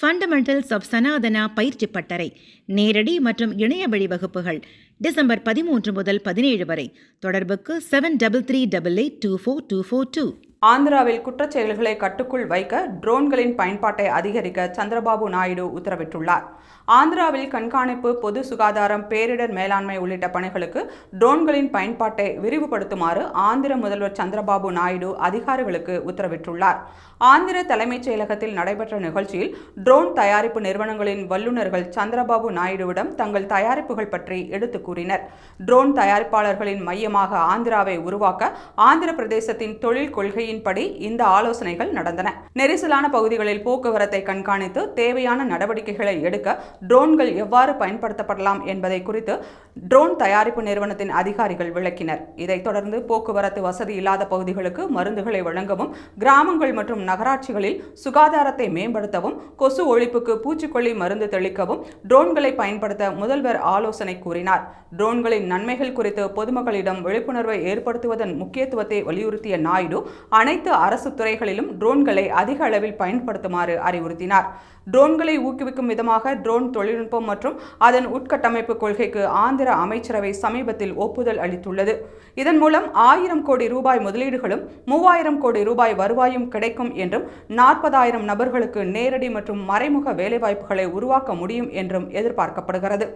Fundamentals of Sanatana பயிற்சி பட்டறை நேரடி மற்றும் இணைய வழி வகுப்புகள் டிசம்பர் பதிமூன்று முதல் பதினேழு வரை. தொடர்புக்கு seven double three double eight two four two four two ஆந்திராவில் குற்றச்செயல்களை கட்டுக்குள் வைக்க ட்ரோன்களின் பயன்பாட்டை அதிகரிக்க சந்திரபாபு நாயுடு உத்தரவிட்டுள்ளார். ஆந்திராவில் கண்காணிப்பு பொது சுகாதாரம் பேரிடர் மேலாண்மை உள்ளிட்ட பணிகளுக்கு ட்ரோன்களின் பயன்பாட்டை விரிவுபடுத்துமாறு ஆந்திர முதல்வர் சந்திரபாபு நாயுடு அதிகாரிகளுக்கு உத்தரவிட்டுள்ளார். ஆந்திர தலைமைச் செயலகத்தில் நடைபெற்ற நிகழ்ச்சியில் ட்ரோன் தயாரிப்பு நிறுவனங்களின் வல்லுநர்கள் சந்திரபாபு நாயுடுவிடம் தங்கள் தயாரிப்புகள் பற்றி எடுத்துக் கூறினர். ட்ரோன் தயாரிப்பாளர்களின் மையமாக ஆந்திராவை உருவாக்க ஆந்திர பிரதேசத்தின் தொழில் கொள்கையின் கொள்கையின்படி இந்த ஆலோசனைகள் நடந்தன. நெரிசலான பகுதிகளில் போக்குவரத்தை கண்காணித்து தேவையான நடவடிக்கைகளை எடுக்க ட்ரோன்கள் எவ்வாறு பயன்படுத்தப்படலாம் என்பதை குறித்து ட்ரோன் தயாரிப்பு நிறுவனத்தின் அதிகாரிகள் விளக்கினர். இதைத் தொடர்ந்து போக்குவரத்து வசதி இல்லாத பகுதிகளுக்கு மருந்துகளை வழங்கவும் கிராமங்கள் மற்றும் நகராட்சிகளில் சுகாதாரத்தை மேம்படுத்தவும் கொசு ஒழிப்புக்கு பூச்சிக்கொல்லி மருந்து தெளிக்கவும் ட்ரோன்களை பயன்படுத்த முதல்வர் ஆலோசனை கூறினார். ட்ரோன்களின் நன்மைகள் குறித்து பொதுமக்களிடம் விழிப்புணர்வை ஏற்படுத்துவதன் முக்கியத்துவத்தை வலியுறுத்திய நாயுடு அனைத்து அரசு துறைகளிலும் ட்ரோன்களை அதிக அளவில் பயன்படுத்துமாறு அறிவுறுத்தினார். ட்ரோன்களை ஊக்குவிக்கும் விதமாக ட்ரோன் தொழில்நுட்பம் மற்றும் அதன் உட்கட்டமைப்பு கொள்கைக்கு ஆந்திர அமைச்சரவை சமீபத்தில் ஒப்புதல் அளித்துள்ளது. இதன் மூலம் ஆயிரம் கோடி ரூபாய் முதலீடுகளும் மூவாயிரம் கோடி ரூபாய் வருவாயும் கிடைக்கும் என்றும் நாற்பதாயிரம் நபர்களுக்கு நேரடி மற்றும் மறைமுக வேலைவாய்ப்புகளை உருவாக்க முடியும் என்றும் எதிர்பார்க்கப்படுகிறது.